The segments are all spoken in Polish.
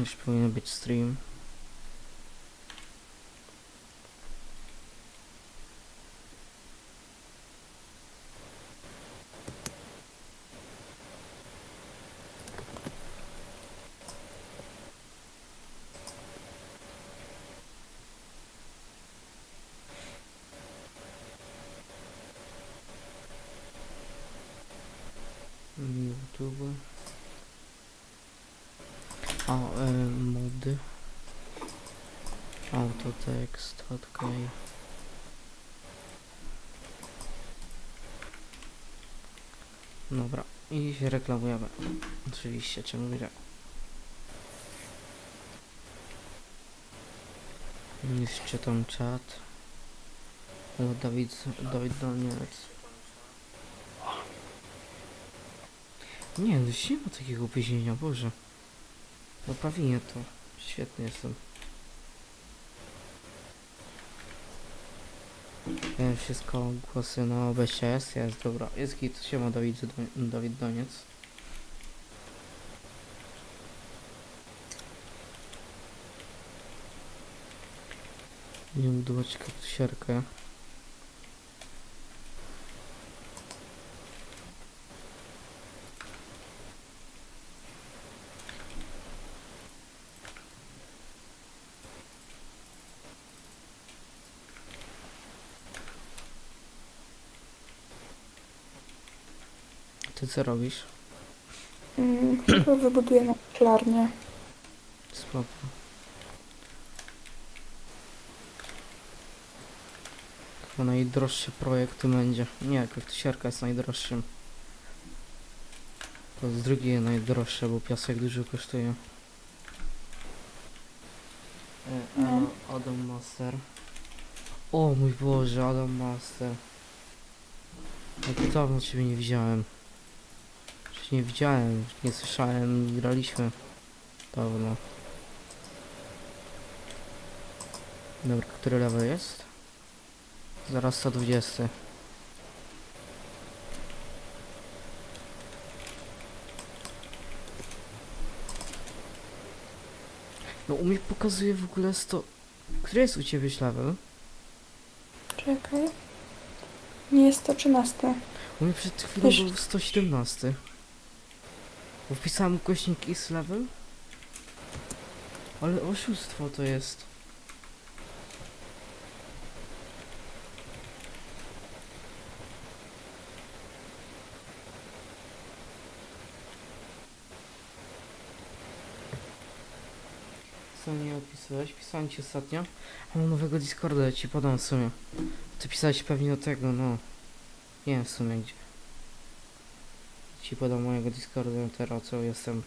Już powinien być stream. YouTube. O, y, mody. Autotekst, okej. Dobra, i się reklamujemy. Oczywiście, czemu nie? Jeszcze tam czat. O, Dawid, Dawid Daniec. Nie, no nie ma takiego opóźnienia, Boże. No prawie to. Świetny jestem. E, Wszystko głosy na obejście jest, dobra. Jest git, siema Dawid, Dawid Doniec. Nie budować kaktusierkę. Ty co robisz? Mm, chyba wybuduję na szklarnię. Spoko. Chyba najdroższy projekt będzie. Nie, kaktusierka jest najdroższym. To jest drugie najdroższe, bo piasek dużo kosztuje. E. Adam, Adam Master. O mój Boże, Adam Master. Jak dawno ciebie nie widziałem. Przecież nie widziałem, nie słyszałem, graliśmy. Dawno. Dobra, który level jest? Zaraz 120. No u mnie pokazuje w ogóle 100... Który jest u ciebie level? Czekaj. Nie jest to 13. U mnie przed chwilą Wiesz- był 117. Bo wpisałem ukośnik is level? Ale oszustwo to jest. Co nie opisałeś? Pisałem ci ostatnio. A mam nowego Discorda, ja ci podam w sumie. Ty pisałeś pewnie do tego, no. Nie wiem w sumie gdzie. Ci podam mojego Discorda teraz, co jestem.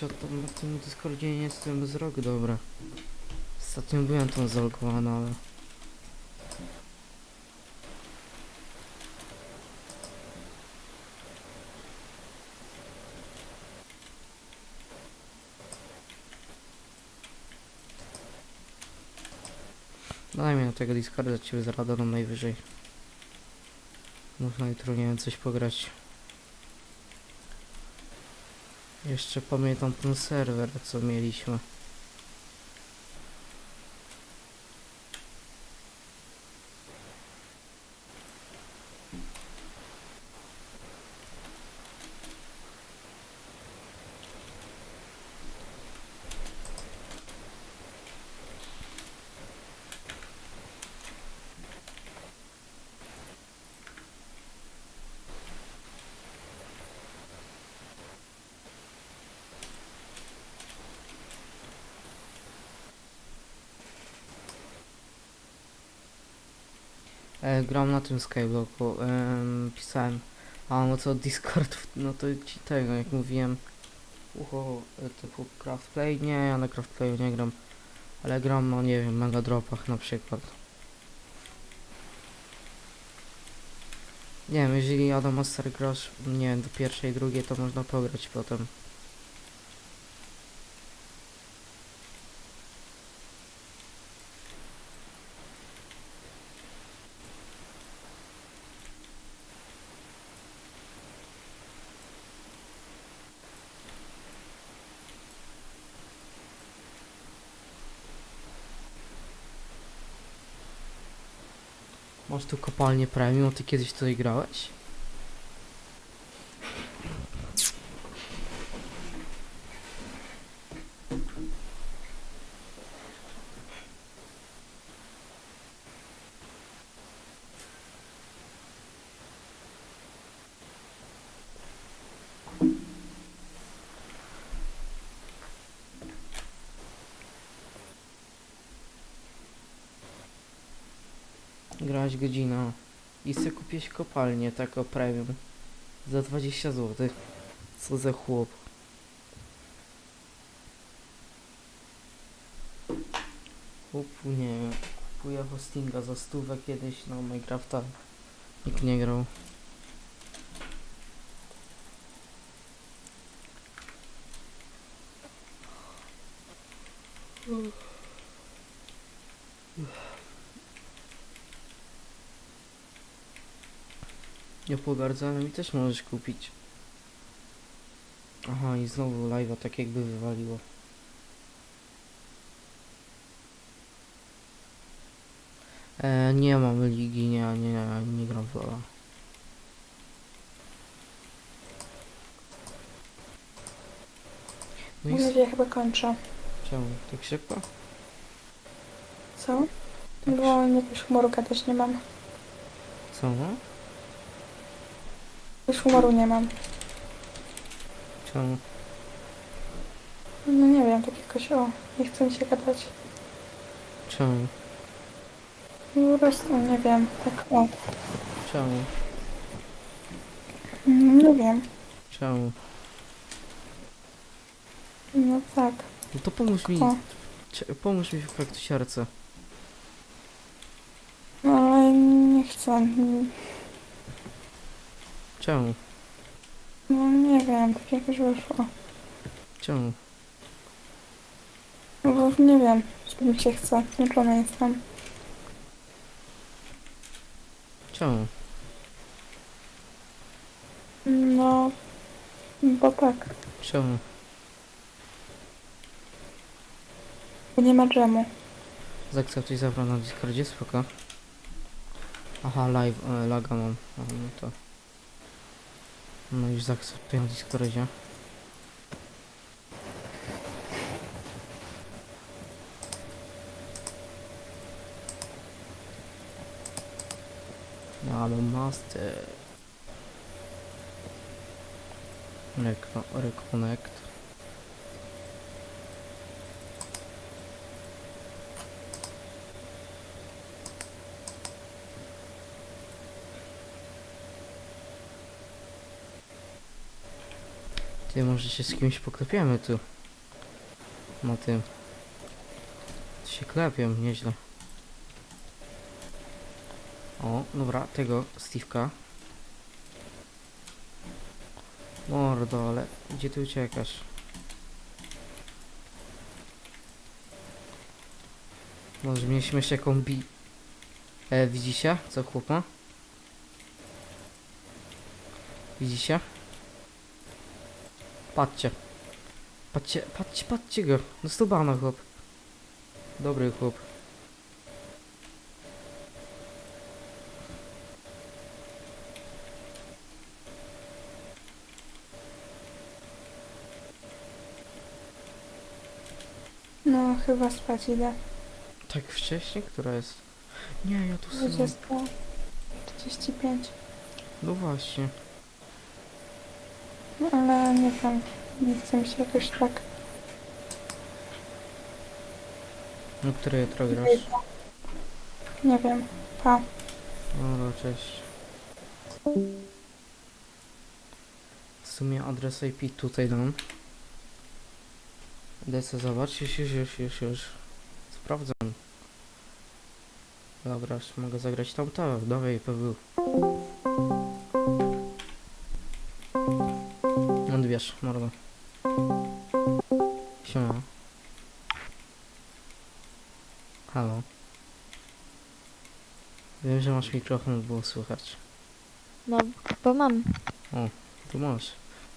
Tam na tym Discordzie nie jestem z rok, dobra. Ostatnio byłem tam zalogowany, ale... Daj mi na tego Discorda, ciebie zaradą najwyżej. Można jutro, nie wiem, coś pograć. Jeszcze pamiętam ten serwer, co mieliśmy. E, gram na tym Skyblocku. em, pisałem. A no to Discord, no to ci tego, jak mówiłem. Ucho, e, typu Craftplay. Nie, ja na Craftplayu nie gram. Ale gram, no nie wiem, Mega Dropach na przykład. Nie wiem, jeżeli Adam Master grasz, nie wiem, do pierwszej, drugiej, to można pograć potem. Masz tu kopalnię premium, ty kiedyś tutaj grałeś? Grałeś godzinę i sobie kupiłeś kopalnię taką premium za 20 zł. Co za chłop. Chłopu nie wiem, kupuje hostinga za stówę kiedyś na Minecrafta. Nikt nie grał. Nie pogardzamy mi też możesz kupić. Aha, i znowu live'a tak jakby wywaliło. E, nie mam ligi, nie, nie, nie gram w Lola. No i nadzieję, chyba kończę. czemu? Tak szybko? Co? Bo jakiegoś humoru gadać nie mam. Co no? Już humoru nie mam. Czemu? No nie wiem, tak jakoś o, nie chce mi się gadać. Czemu? No po prostu nie wiem, tak o. Czemu? Mm, Nie wiem. Czemu? No tak. No to pomóż mi, O. cze- pomóż mi w kaktusiarce. No ale nie chcę. Mm, Czemu? No nie wiem, tak jakoś wyszło. Czemu? No bo nie wiem, czy mi się chce. Zmęczona jestem. Czemu? No, bo tak. Czemu? Bo nie ma dżemu. Zaakceptuj zabrał na Discordzie, spoko. Aha, live, e, laga mam. A, no to... No już zaakceptuję na Discordzie. Ale master. Recon reconnect. Ty, może się z kimś poklepiemy tu. Na tym. Się klepią, nieźle. O, dobra, tego, Steve'ka. Mordo, ale gdzie ty uciekasz? Może mieliśmy jeszcze jaką bi... E, widzicie? Co chłopa? Widzicie? Patrzcie. Patrzcie, patrzcie, patrzcie go. Dostał bana chłop. Dobry chłop. No, chyba spać idę. Tak wcześnie? Która jest? Nie, ja tu sam. 20, 35. No właśnie. No, ale nie wiem. Nie chce mi się jakoś tak. No które jutro grasz? Nie wiem. Pa. No, cześć. W sumie adres IP tutaj dam. DC zobacz, już, już, już, już, już. Sprawdzam. Dobra, już mogę zagrać tam to. Dawaj, PW. Odbierz, mordo. Siema. Halo. Wiem, że masz mikrofon, było słychać. No, bo mam. Tu masz.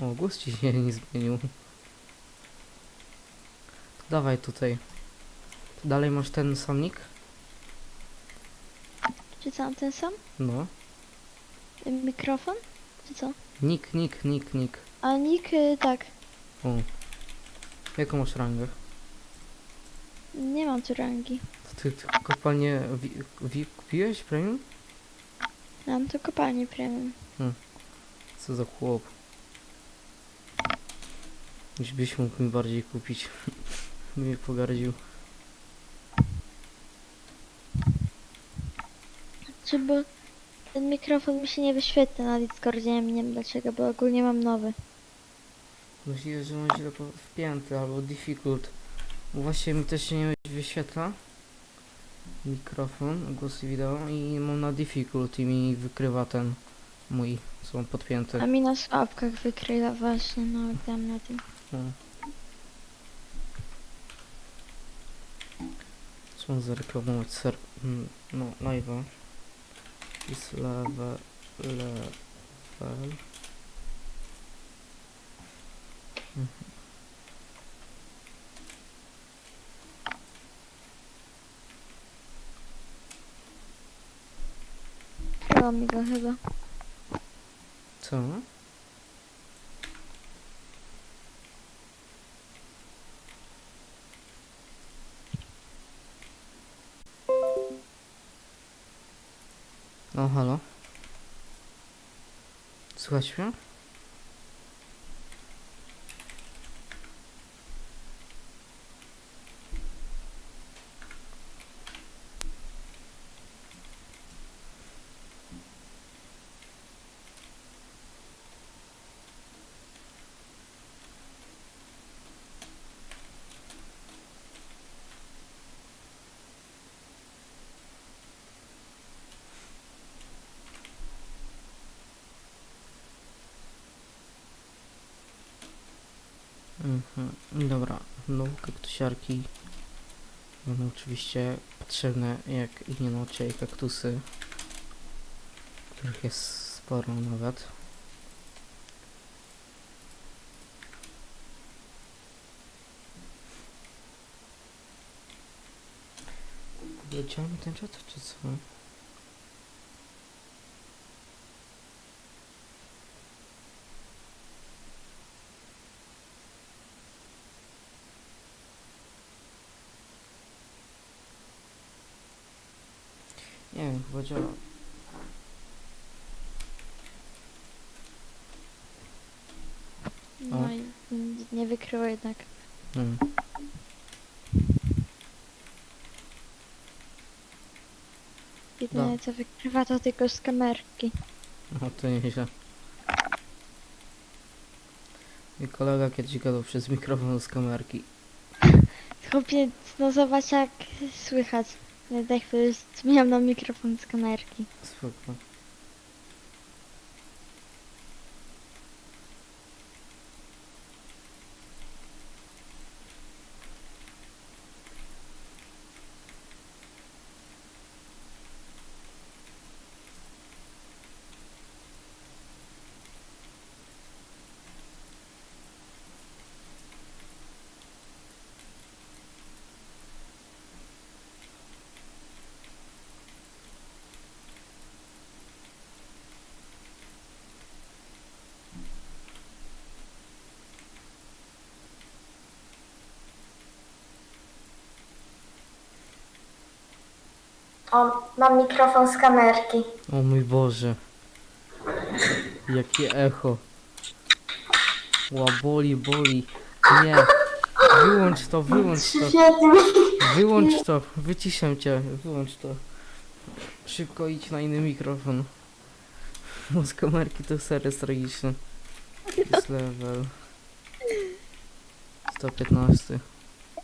O, głos ci się nie zmienił. Dawaj tutaj. Dalej masz ten samnik? Czy co, ten sam? No. Mikrofon? Czy co? Nik, nik, nik, nik. A nick, y, tak. O. Jaką masz rangę? Nie mam tu rangi. To ty, ty kopalnię wi, wi, kupiłeś premium? Mam tu kopalnię premium. Co za chłop. Już byś mógł mi bardziej kupić. By mnie pogardził. Czy bo ten mikrofon mi się nie wyświetla na Discordzie, nie wiem dlaczego, bo ogólnie mam nowy. Myślę, że on źle po- wpięty albo difficult. Właśnie mi też się nie wyświetla. Mikrofon, głos i wideo i mam na difficult i mi wykrywa ten mój, co mam podpięty. A mi na sławkach wykrywa właśnie, no tam na tym. No. Co mam zareklamować ser... mm, no, live'a. Is level... level... Mhm. Dało mi go chyba. Co? O, Słychać mnie? Mhm. Dobra, no kaktusiarki będą oczywiście potrzebne jak i nienocie i kaktusy, których jest sporo nawet. Leciałem ten czat, czy co? Nie wiem, chyba działa. No i nie wykryło jednak. Hmm. Jedyne co wykrywa to tylko z kamerki. No to nieźle. Mój kolega kiedyś gadał przez mikrofon z kamerki. Chłopiec, no zobacz jak słychać. Ja tak chwilę zmieniam na mikrofon z kamerki. Spoko. O, mam mikrofon z kamerki. O mój Boże. Jakie echo. Ła, boli, boli. Nie. Wyłącz to, wyłącz to. Świetnie. Wyłącz to. Wyciszam cię. Wyłącz to. Szybko idź na inny mikrofon. Bo z kamerki to serio tragiczne. Jest level. 115.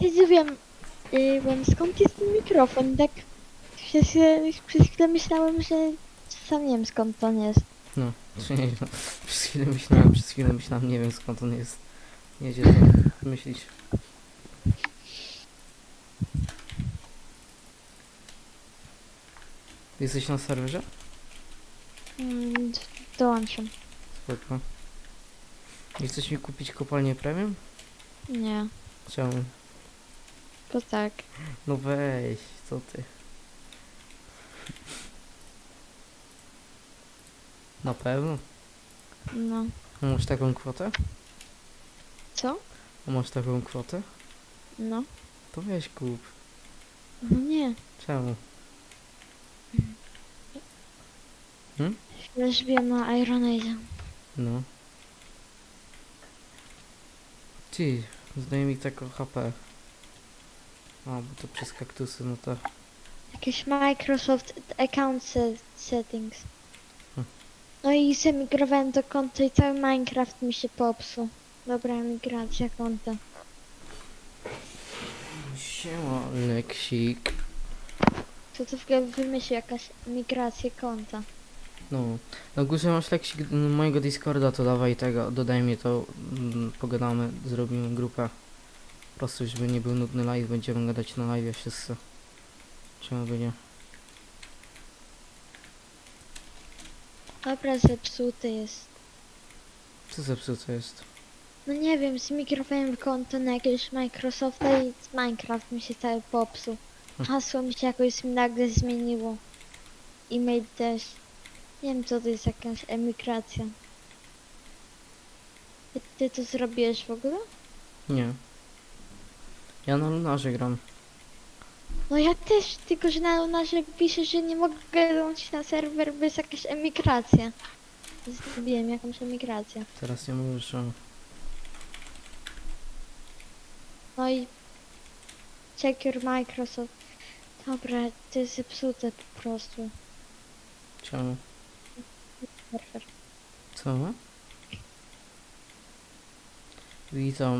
Ja wiem, wiem skąd jest ten mikrofon, tak się, się, przez chwilę myślałem, że sam nie wiem skąd on jest. No, czy nie, no. Przez chwilę myślałem, przez chwilę myślałem, nie wiem skąd on jest. Jedzie tak myślić. Jesteś na serwerze? Mm, dołączam. Spoko. Nie chcesz mi kupić kopalnię premium? Nie, Czemu? bo tak. No weź, co ty? Na pewno. No. A Masz taką kwotę? Co? A Masz taką kwotę? No. To weź kup. No nie. Czemu? Już wiem na Ironade. No. Ty, zdaje mi HP. A, bo to przez kaktusy, no to... Jakieś Microsoft Account se- Settings. Hmm. No i zemigrowałem do konta i cały Minecraft mi się popsuł. Dobra, migracja konta. Siema, Leksik. Co to w ogóle wymyślił jakaś migrację konta? No, na górze masz Leksik m, mojego Discorda, to dawaj tego, dodaj mnie to, mm, pogadamy, zrobimy grupę. Po prostu, żeby nie był nudny live, będziemy gadać na live wszyscy. Czemu by nie? Dobra, zepsuty jest. Co zepsute jest? No nie wiem, zmigrowałem konto na jakiegoś Microsofta i z Minecraft mi się cały popsuł. Hmm. Hasło mi się jakoś nagle zmieniło. E-mail też. Nie wiem co to jest jakaś emigracja. Ty, ty to zrobiłeś w ogóle? Nie. Ja na Lunarze gram. No ja też, tylko że na Lunarze pisze, że nie mogę dołączyć na serwer, bo jest jakaś emigracja. Zrobiłem jakąś emigrację. Teraz nie mówię, że... No i check your Microsoft. Dobra, to jest zepsute po prostu. Czemu? Serwer. Co? Witam